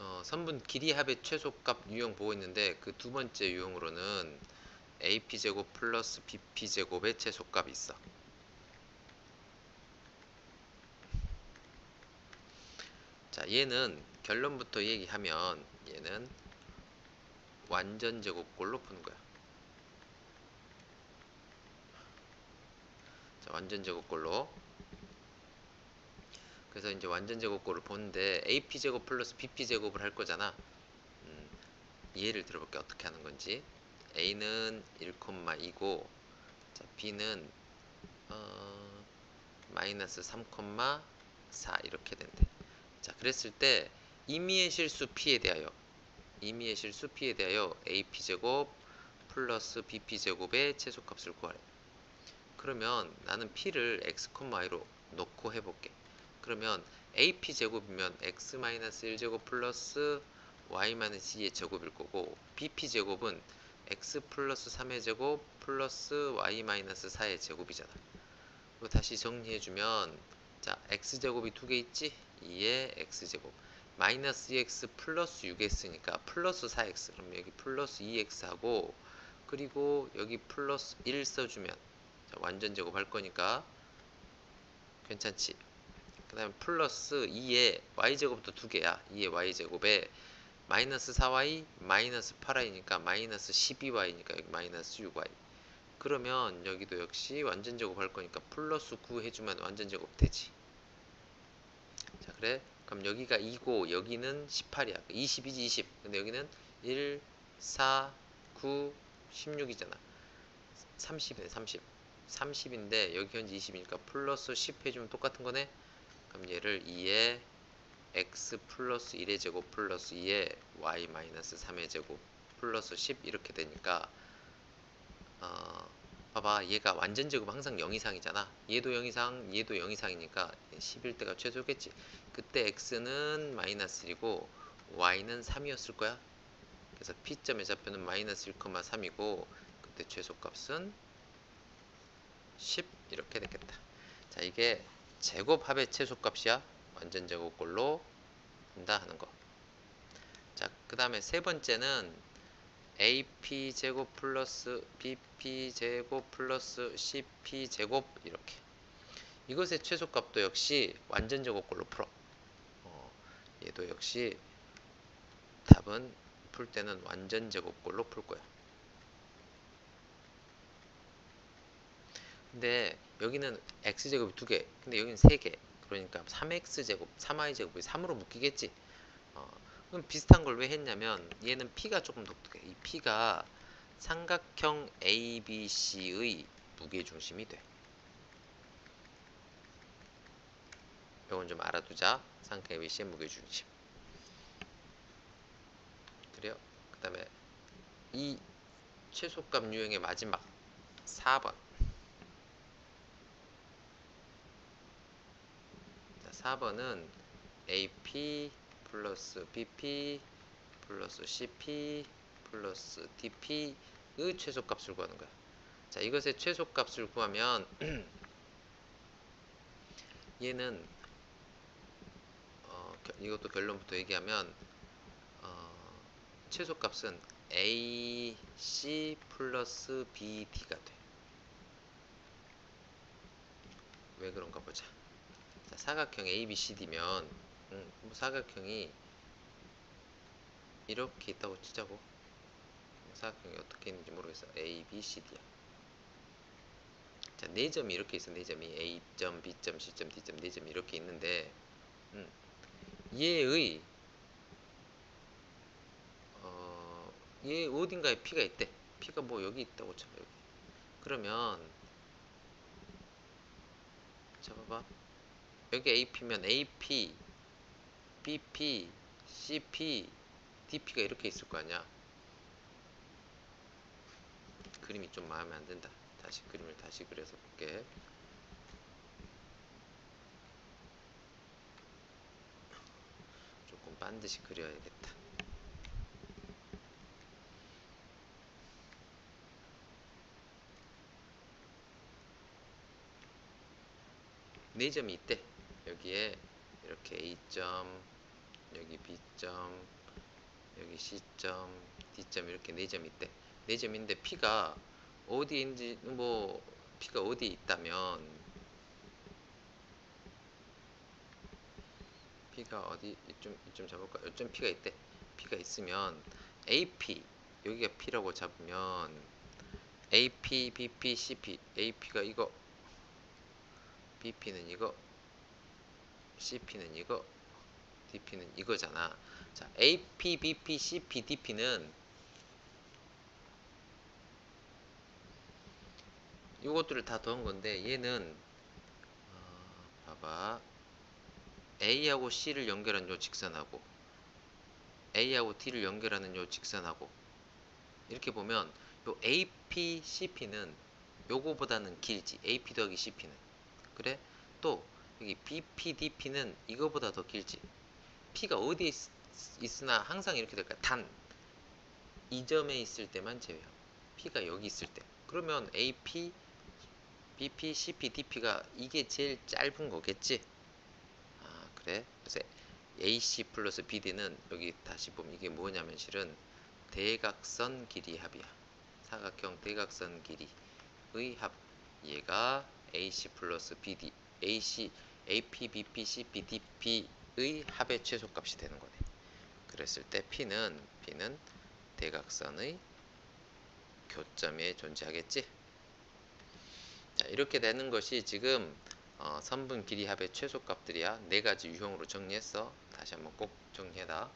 어, 선분 길이 합의 최소값 유형 보고 있는데 그 두 번째 유형으로는 AP 제곱 플러스 BP 제곱의 최소값이 있어. 자, 얘는 결론부터 얘기하면 얘는 완전 제곱꼴로 푸는 거야. 자, 완전 제곱꼴로. 그래서 이제 완전 제곱꼴을 보는데 AP 제곱 플러스 BP 제곱을 할 거잖아. 음, 예를 들어볼게 어떻게 하는 건지. A는 1,2고, 자, B는 어, 마이너스 3,4 이렇게 된대. 자, 그랬을 때 임의의 실수 P에 대하여 임의의 실수 P에 대하여 AP 제곱 플러스 BP 제곱의 최소값을 구하래. 그러면 나는 P를 x, y로 놓고 해볼게. 그러면 AP 제곱이면 x 1제곱 플러스 y 2의 제곱일 거고 BP 제곱은 x 플러스 3의 제곱 플러스 y 4의 제곱이잖아. 그리고 다시 정리해주면 자 x 제곱이 두 개 있지? 2의 x 제곱 마이너스 2x 플러스 6x니까 플러스 4x 그럼 여기 플러스 2x 하고 그리고 여기 플러스 1 써주면 자, 완전 제곱 할 거니까 괜찮지? 그 다음에 플러스 2의 y제곱도 두 개야. 2의 y제곱에 마이너스 4y 마이너스 8y니까 마이너스 12y니까 여기 마이너스 6y 그러면 여기도 역시 완전 제곱 할 거니까 플러스 9 해주면 완전 제곱 되지. 자 그래? 그럼 여기가 2고 여기는 18이야. 20이지 20 근데 여기는 1 4 9 16이잖아. 30이네 30 30인데 여기 현재 20이니까 플러스 10 해주면 똑같은 거네 그럼 얘를 2의 x 플러스 1의 제곱 플러스 2의 y 마이너스 3의 제곱 플러스 10 이렇게 되니까 어, 봐봐. 얘가 완전 제곱 항상 0 이상이잖아. 얘도 0 이상 얘도 0 이상이니까 10일 때가 최소겠지. 그때 x는 마이너스 1이고 y는 3이었을 거야. 그래서 p점의 좌표는 마이너스 1,3이고 그때 최소값은 10 이렇게 되겠다. 자 이게 제곱합의 최소값이야 완전 제곱꼴로 한다 하는 거. 자, 그 다음에 세 번째는 AP 제곱 플러스 BP 제곱 플러스 CP 제곱 이렇게. 이것의 최소값도 역시 완전 제곱꼴로 풀어. 어, 얘도 역시 답은 풀 때는 완전 제곱꼴로 풀 거야. 근데 여기는 x제곱이 두 개, 근데 여기는 세 개. 그러니까 3x제곱, 3y제곱이 3으로 묶이겠지. 어, 그럼 비슷한 걸 왜 했냐면 얘는 p가 조금 독특해. 이 p가 삼각형 ABC의 무게중심이 돼. 이건 좀 알아두자. 삼각형 ABC의 무게중심. 그래요. 그 다음에 이 최소값 유형의 마지막 4번. 4번은 AP 플러스 BP 플러스 CP 플러스 DP의 최소값을 구하는 거야. 자, 이것의 최소값을 구하면 얘는 어, 이것도 결론부터 얘기하면 어, 최소값은 AC 플러스 BD가 돼. 왜 그런가 보자. 자, 사각형 ABCD면 음, 뭐 사각형이 이렇게 있다고 치자고. 사각형이 어떻게 있는지 모르겠어 ABCD야. 자, 네 점이 이렇게 있어. 네 점이 A점, B점, C점, D점 네 점이 이렇게 있는데 음, 얘의 어, 얘 어딘가에 P가 있대. P가 뭐 여기 있다고 쳐 여기. 그러면 잡아봐 여기 AP면 AP, BP, CP, DP가 이렇게 있을 거 아니야. 그림이 좀 마음에 안 든다. 다시 그림을 다시 그려서 볼게. 조금 반드시 그려야겠다. 네 점이 있대. 여기에 이렇게 A점, 여기 B점 여기 C점 D점 이렇게 네점 있대. 네 점인데 P가 어디인지 뭐 P가 어디에 있다면 P가 어디 이쯤 이쯤 잡을까 이쯤 P가 있대. P가 있으면 AP 여기가 P라고 잡으면 AP, BP, CP AP가 이거 BP는 이거 CP는 이거 DP는 이거잖아. 자 AP, BP, CP, DP는 이것들을 다 더한 건데 얘는 어, 봐봐. A하고 C를 연결한 요 직선하고 A하고 T를 연결하는 요 직선하고 이렇게 보면 요 AP, CP는 요거보다는 길지. AP 더하기 CP는. 그래? 또 여기 BP, DP는 이거보다 더 길지. P가 어디에 있, 있으나 항상 이렇게 될까 단 이 점에 있을 때만 제외하고 P가 여기 있을 때. 그러면 AP, BP, CP, DP가 이게 제일 짧은 거겠지? 아 그래? 그래서 AC 플러스 BD는 여기 다시 보면 이게 뭐냐면 실은 대각선 길이 합이야. 사각형 대각선 길이의 합. 얘가 AC 플러스 BD AC AP, BP, CP, DP의 합의 최소값이 되는 거네. 그랬을 때 P는 P는 대각선의 교점에 존재하겠지? 자 이렇게 되는 것이 지금 어, 선분 길이 합의 최소값들이야. 네 가지 유형으로 정리했어. 다시 한번 꼭 정리해라